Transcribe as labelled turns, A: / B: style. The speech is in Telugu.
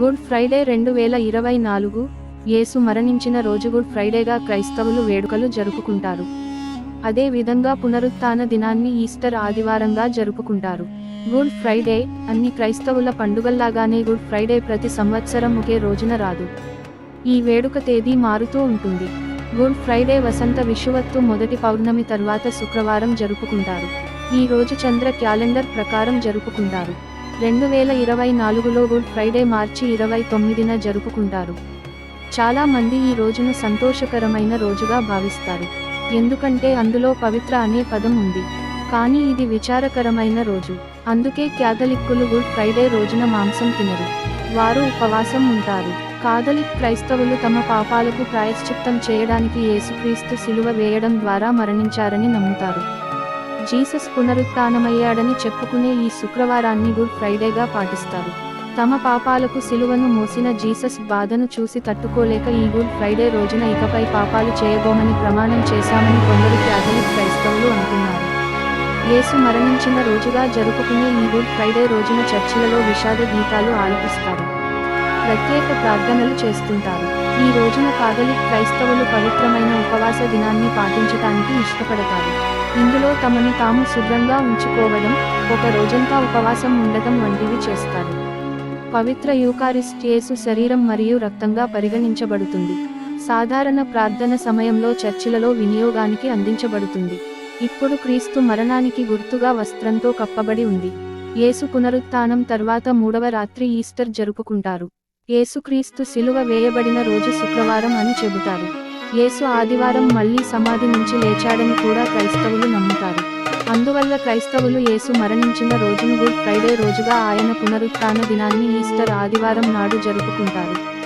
A: గుడ్ ఫ్రైడే రెండు వేల ఇరవై నాలుగు. యేసు మరణించిన రోజు గుడ్ ఫ్రైడేగా క్రైస్తవులు వేడుకలు జరుపుకుంటారు. అదే విధంగా పునరుత్థాన దినాన్ని ఈస్టర్ ఆదివారంగా జరుపుకుంటారు. గుడ్ ఫ్రైడే అన్ని క్రైస్తవుల పండుగల్లాగానే గుడ్ ఫ్రైడే ప్రతి సంవత్సరం ఒకే రోజున రాదు. ఈ వేడుక తేదీ మారుతూ ఉంటుంది. గుడ్ ఫ్రైడే వసంత విషువత్తు మొదటి పౌర్ణమి తర్వాత శుక్రవారం జరుపుకుంటారు. ఈ రోజు చంద్ర క్యాలెండర్ ప్రకారం జరుపుకుంటారు. రెండు వేల ఇరవై నాలుగులో గుడ్ ఫ్రైడే మార్చి ఇరవై తొమ్మిదిన జరుపుకుంటారు. చాలా మంది ఈ రోజును సంతోషకరమైన రోజుగా భావిస్తారు. ఎందుకంటే అందులో పవిత్ర అనే పదం ఉంది. కానీ ఇది విచారకరమైన రోజు. అందుకే క్యాథలిక్కులు గుడ్ ఫ్రైడే రోజున మాంసం తినరు. వారు ఉపవాసం ఉంటారు. కాథలిక్ క్రైస్తవులు తమ పాపాలకు ప్రాయశ్చిత్తం చేయడానికి యేసుక్రీస్తు సిలువ వేయడం ద్వారా మరణించారని నమ్ముతారు. జీసస్ పునరుత్నమయ్యాడని చెప్పుకునే ఈ శుక్రవారాన్ని గుడ్ ఫ్రైడేగా పాటిస్తారు. తమ పాపాలకు సిలువను మోసిన జీసస్ బాధను చూసి తట్టుకోలేక ఈ గుడ్ ఫ్రైడే రోజున ఇకపై పాపాలు చేయబోమని ప్రమాణం చేశామని కొందరు క్యాథలిక్ క్రైస్తవులు అంటున్నారు. యేసు మరణించిన రోజుగా జరుపుకునే ఈ గుడ్ ఫ్రైడే రోజున చర్చిలలో విషాద గీతాలు ఆలపిస్తారు. ప్రత్యేక ప్రార్థనలు చేస్తుంటారు. ఈ రోజున కాథలిక్ క్రైస్తవులు పవిత్రమైన ఉపవాస దినాన్ని పాటించటానికి ఇష్టపడతారు ఇందులో తమను తాము శుభ్రంగా ఉంచుకోవడం ఒక రోజంతా ఉపవాసం ఉండటం వంటివి చేస్తారు పవిత్ర యూకారిస్ట్ యేసు శరీరం మరియు రక్తంగా పరిగణించబడుతుంది. సాధారణ ప్రార్థన సమయంలో చర్చిలలో వినియోగానికి అందించబడుతుంది. ఇప్పుడు క్రీస్తు మరణానికి గుర్తుగా వస్త్రంతో కప్పబడి ఉంది. యేసు పునరుత్థానం తర్వాత మూడవ రాత్రి ఈస్టర్ జరుపుకుంటారు. యేసుక్రీస్తు సిలువ వేయబడిన రోజు శుక్రవారం అని చెబుతారు. యేసు ఆదివారం మళ్ళీ సమాధి నుంచి లేచాడని కూడా క్రైస్తవులు నమ్ముతారు. అందువల్ల క్రైస్తవులు యేసు మరణించిన రోజును గుడ్ ఫ్రైడే రోజుగా ఆయన పునరుత్థాన దినాన్ని ఈస్టర్ ఆదివారం నాడు జరుపుకుంటారు.